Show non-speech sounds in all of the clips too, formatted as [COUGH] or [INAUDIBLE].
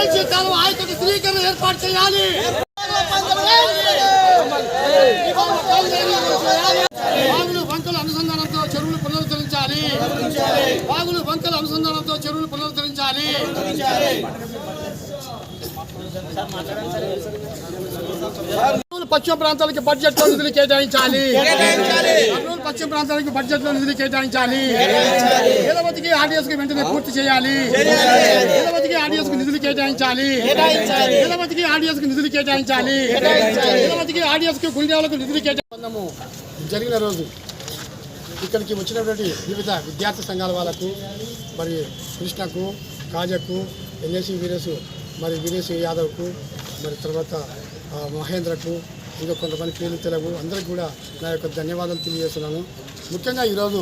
మధ్య కాలం ఆయకట్టు స్థిరీకరణ ఏర్పాటు చేయాలి. బాగులు వంకల అనుసంధానంతో చెరువులు పునరుద్ధరించాలి. బాగులు వంకల అనుసంధానంతో చెరువులు పునరుద్ధరించాలి. కర్నూలు పశ్చిమ ప్రాంతాలకి బడ్జెట్లో నిధులు కేటాయించాలి. కర్నూలు పశ్చిమ ప్రాంతానికి బడ్జెట్లో నిధులు కేటాయించాలి. వేలవతికి ఆర్డీఎస్కి వెంటనే పూర్తి చేయాలి. వేలవతికి ఆర్డీఎస్కి నిధులు కేటాయించాలి. వేలవతికి ఆర్డీఎస్కి నిధులు కేటాయించాలి. వేలవతికి ఆర్డీఎస్కి గుండెలకు నిధులు కేటాయించాము జరిగిన రోజు ఇక్కడికి వచ్చినటువంటి వివిధ విద్యార్థి సంఘాల వాళ్ళకు మరి కృష్ణకు కాజకు ఎన్ఎస్సి వీరేసు మరి వీరేసు యాదవ్కు మరి తర్వాత మహేంద్రకు ఇంకా కొంతమంది పేర్లు తెలుగు అందరికి కూడా నా యొక్క ధన్యవాదాలు తెలియజేస్తున్నాను. ముఖ్యంగా ఈరోజు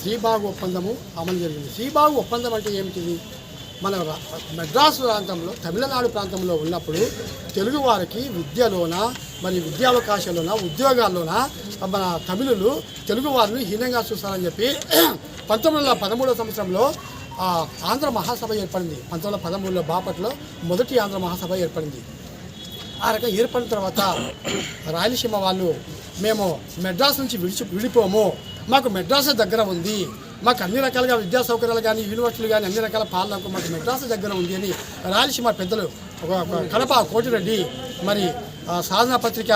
శ్రీబాగు ఒప్పందము అమలు జరిగింది. శ్రీబాగు ఒప్పందం అంటే ఏమిటిది? మన మద్రాసు ప్రాంతంలో తమిళనాడు ప్రాంతంలో ఉన్నప్పుడు తెలుగు వారికి విద్యలోన మరి విద్యావకాశాల్లోన ఉద్యోగాల్లోన మన తమిళులు తెలుగు వారిని హీనంగా చూస్తారని చెప్పి [CLEARS THROAT] పంతొమ్మిది వందల పదమూడవ సంవత్సరంలో ఆంధ్ర మహాసభ ఏర్పడింది. పంతొమ్మిది వందల పదమూడులో బాపట్లో మొదటి ఆంధ్ర మహాసభ ఏర్పడింది. ఆ రకంగా ఏర్పడిన తర్వాత రాయలసీమ వాళ్ళు మేము మెడ్రాస్ నుంచి విడిచి విడిపోము. మాకు మెడ్రాస్ దగ్గర ఉంది. మాకు అన్ని రకాలుగా విద్యా సౌకర్యాలు కానీ యూనివర్సిటీలు కానీ అన్ని రకాల పాలనకు మాకు మెడ్రాస్ దగ్గర ఉంది అని రాయలసీమ పెద్దలు ఒక కడప కోటిరెడ్డి మరి సాధన పత్రిక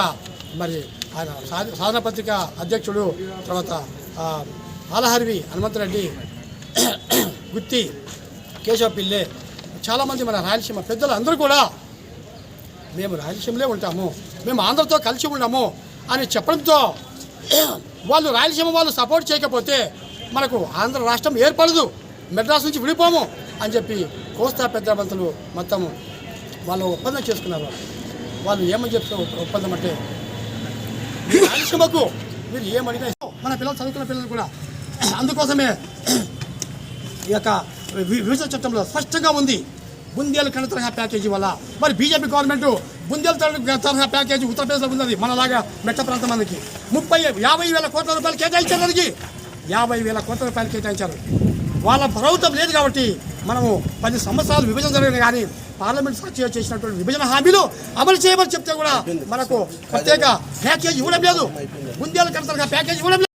మరి ఆయన సాధన పత్రిక అధ్యక్షుడు తర్వాత ఆలహరివి హనుమంతరెడ్డి గుత్తి కేశవ పిల్లె చాలామంది మన రాయలసీమ పెద్దలు అందరూ కూడా మేము రాయలసీమలో ఉంటాము. మేము ఆంధ్రతో కలిసి ఉన్నాము అని చెప్పడంతో వాళ్ళు రాయలసీమ వాళ్ళు సపోర్ట్ చేయకపోతే మనకు ఆంధ్ర రాష్ట్రం ఏర్పడదు. మెడ్రాస్ నుంచి విడిపోము అని చెప్పి కోస్తా పెద్దవంతులు మొత్తం వాళ్ళు ఒప్పందం చేసుకున్నారు. వాళ్ళు ఏమని చెప్తారు ఒప్పందం అంటే రాయలసీమకు మీరు ఏమడిగినా మన పిల్లలు చదువుకున్న పిల్లలు కూడా. అందుకోసమే ఈ యొక్క విభజన చట్టంలో స్పష్టంగా ఉంది. బుందేలు కణ తరహా ప్యాకేజీ వల్ల. మరి బీజేపీ గవర్నమెంట్ బుందేలు తరహా ప్యాకేజీ ఉత్తరప్రదేశ్లో ఉన్నది మనలాగా మెట్ట ప్రాంతం మనకి ముప్పై యాభై వేల కోట్ల రూపాయలు కేటాయించారు దానికి. యాభై వేల కోట్ల రూపాయలు కేటాయించారు. వాళ్ళ ప్రభుత్వం లేదు కాబట్టి మనము పది సంవత్సరాలు విభజన జరిగిన కానీ పార్లమెంట్ సాక్షిగా చేసినటువంటి విభజన హామీలు అమలు చేయమని చెప్తే కూడా మనకు ప్రత్యేక ప్యాకేజ్ ఇవ్వడం లేదు. బుందేలు కణ ప్యాకేజ్ ఇవ్వడం లేదు.